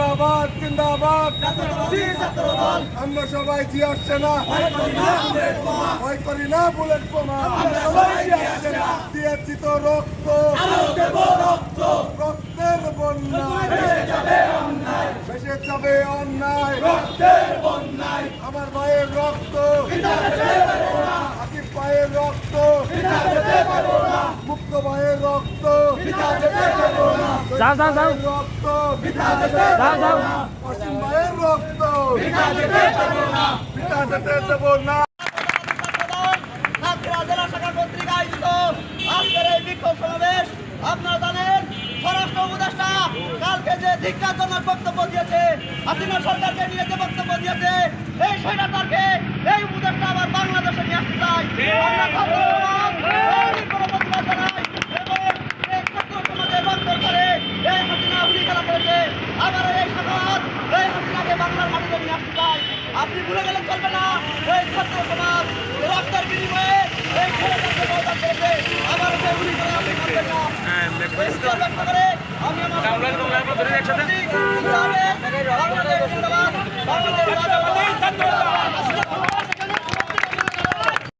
জিন্দাবাদ জিন্দাবাদ। আমরা সবাই জি আসছে না। ভয় করি না বুলেট বোমা। দিয়েছি তো রক্ত। রক্তের বন্যা। ভেসে যাবে অন্যায়। আমার ভাইয়ের রক্ত আকিব ভাইয়ের রক্ত ভাইয়ের রক্ত। যাও, যাও, যাও। রক্ত। যাও যাও। অসীম ভাইয়ের রক্ত। পিতা যেতে দেব না। সাতক্ষীরা জেলা শাখা কর্তৃক আয়োজিত আজকের এই বিক্ষোভ সমাবেশ আপনারা জানেন স্বরাষ্ট্র উপদেষ্টা কালকে যে ধিক্ষাজনক বক্তব্য দিয়েছে হাসিনা সরকারকে নিয়ে যে বক্তব্য দিয়েছে এই স্বৈরাচারকে এই উপদেষ্টা আবার বাংলাদেশে নিয়ে আসতে চায় আমরা ছাত্র সমাজ এই বিক্ষোভে প্রতিবাদ জানাই এবং এই ছাত্র সমাজের রক্তের করে এই হাসিনা হুলি খেলা করেছে আবার এই সমাজ এই হাসিনাকে বাংলার মাটিতে নিয়ে আসতে চায় আপনি ভুলে গেলে চলবে না। এই ছাত্র সমাজ রক্তের বিনিময়ে এই খেলাটাকে বদল করবে আমার হুলি খেলা আপনি করবেন না। পরিষ্কার করে আমি আমার বাংলাদেশ বাংলাদেশ।